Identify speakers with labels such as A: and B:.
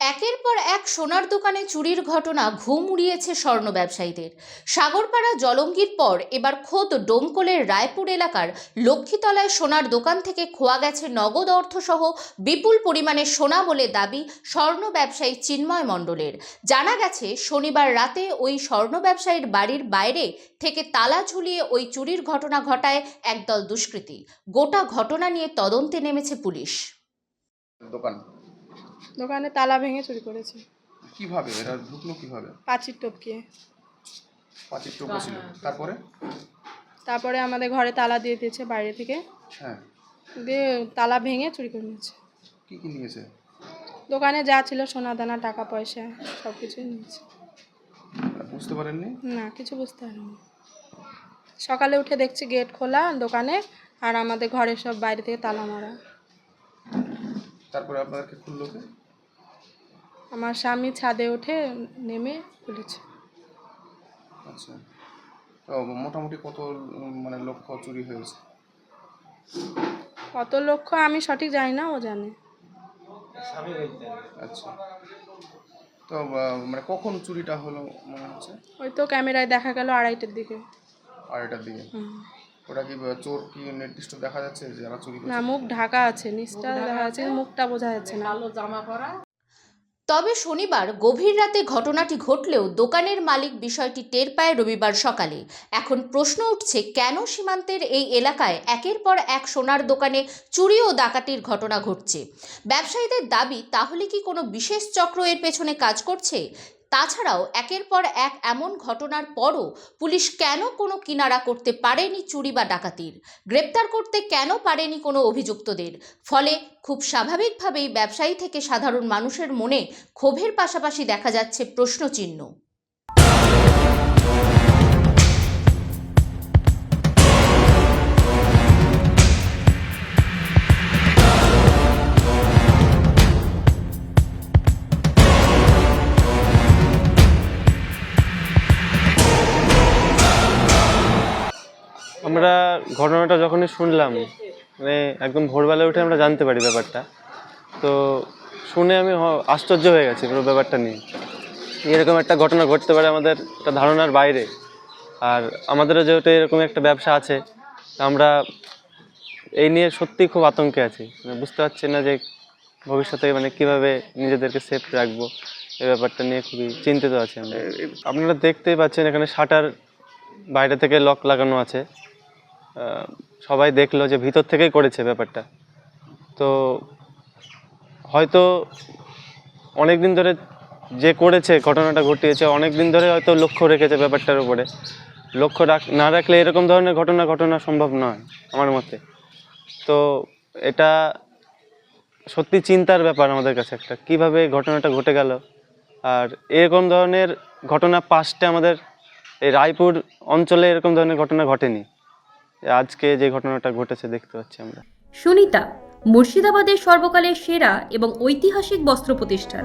A: একের পর এক সোনার দোকানে চুরির ঘটনা ঘুম উড়িয়েছে স্বর্ণ ব্যবসায়ীদের। সাগরপাড়া জলঙ্গির পর এবার খোদ ডোমকলের রায়পুর এলাকার লক্ষ্মীতলায় সোনার দোকান থেকে খোয়া গেছে নগদ অর্থসহ বিপুল পরিমাণে সোনা বলে দাবি স্বর্ণ ব্যবসায়ী চিন্ময় মণ্ডলের। জানা গেছে, শনিবার রাতে ওই স্বর্ণ ব্যবসায়ীর বাড়ির বাইরে থেকে তালা ঝুলিয়ে ওই চুরির ঘটনা ঘটায় একদল দুষ্কৃতী। গোটা ঘটনা নিয়ে তদন্তে নেমেছে পুলিশ।
B: দোকান।
C: দোকানে তালা ভেঙে চুরি করেছে।
B: কীভাবে? এরা ঢুকলো কীভাবে?
C: পাঁচির টপকিয়ে
B: পাঁচির টোপা ছিল। তারপরে?
C: তারপরে আমাদের ঘরে তালা দিয়ে দিয়েছে বাইরে থেকে।
B: হ্যাঁ।
C: দিয়ে তালা ভেঙে চুরি করে নিয়েছে।
B: কি কি নিয়েছে?
C: দোকানে যা ছিল সোনা দানা টাকা পয়সা সব কিছুই নিয়েছে।
B: বুঝতে পারেননি?
C: না কিছু বুঝতে পারিনি সকালে উঠে দেখছি গেট খোলা দোকানে আর আমাদের ঘরের সব বাইরে থেকে তালা মারা।
B: তারপরে আপনাদেরকে খুললো কে?
C: আমার স্বামী ছাদে উঠে নেমে খুলেছে।
B: আচ্ছা। তো মোটামুটি কত মানে লক্ষ্য চুরি হয়েছে?
C: কত লক্ষ্য আমি সঠিক জানি না ও জানে।
B: আচ্ছা। তো মানে কখন চুরিটা হলো মনে হচ্ছে?
C: ওই তো ক্যামেরায় দেখা গেল আড়াইটার দিকে।
B: আড়াইটার দিকে।
C: হুম।
B: ওটা কি চোর কি নির্দিষ্ট দেখা যাচ্ছে যারা চুরি
C: না মুখ ঢাকা আছে নিচটা দেখা যাচ্ছে মুখটা বোঝা যাচ্ছে না। কালো জামা পরা।
A: তবে শনিবার গভীর রাতে ঘটনাটি ঘটলেও দোকানের মালিক বিষয়টি টের পায় রবিবার সকালে। এখন প্রশ্ন উঠছে কেন সীমান্তের এই এলাকায় একের পর এক সোনার দোকানে চুরি ও ডাকাতির ঘটনা ঘটছে? ব্যবসায়ীদের দাবি তাহলে কি কোনো বিশেষ চক্র এর পেছনে কাজ করছে? তাছাড়াও একের পর এক এমন ঘটনার পরও পুলিশ কেন কোনো কিনারা করতে পারেনি চুরি বা ডাকাতির? গ্রেপ্তার করতে কেন পারেনি কোনো অভিযুক্তদের? ফলে খুব স্বাভাবিকভাবেই ব্যবসায়ী থেকে সাধারণ মানুষের মনে ক্ষোভের পাশাপাশি দেখা যাচ্ছে প্রশ্নচিহ্ন।
D: আমরা ঘটনাটা যখনই শুনলাম মানে একদম ভোরবেলা উঠে আমরা জানতে পারি ব্যাপারটা। তো শুনে আমি আশ্চর্য হয়ে গেছি পুরো ব্যাপারটা নিয়ে। এরকম একটা ঘটনা ঘটতে পারে আমাদের একটা ধারণার বাইরে। আর আমাদেরও যেহেতু এরকম একটা ব্যবসা আছে আমরা এই নিয়ে সত্যি খুব আতঙ্কে আছি। মানে বুঝতে পারছি না যে ভবিষ্যতে মানে কীভাবে নিজেদেরকে সেফ রাখব। এই ব্যাপারটা নিয়ে খুবই চিন্তিত আছি আমরা। আপনারা দেখতেই পাচ্ছেন এখানে শাটার বাইরে থেকে লক লাগানো আছে। সবাই দেখল যে ভিতর থেকেই করেছে ব্যাপারটা। তো হয়তো অনেক দিন ধরে যে করেছে, ঘটনাটা ঘটিয়েছে অনেক দিন ধরে হয়তো লক্ষ্য রেখেছে ব্যাপারটার উপরে। লক্ষ্য রাখ, না রাখলে এরকম ধরনের ঘটনা ঘটনা সম্ভব নয়, আমার মতে। তো এটা সত্যি চিন্তার ব্যাপার আমাদের কাছে একটা, কীভাবে ঘটনাটা ঘটে গেল। আর এরকম ধরনের ঘটনা পাস্টে আমাদের এই রায়পুর অঞ্চলে এরকম ধরনের ঘটনা ঘটেনি। আজকে যে ঘটনাটা ঘটেছে দেখতে পাচ্ছি আমরা।
E: সুনিতা, মুর্শিদাবাদের সর্বকালের সেরা এবং ঐতিহাসিক বস্ত্র প্রতিষ্ঠান।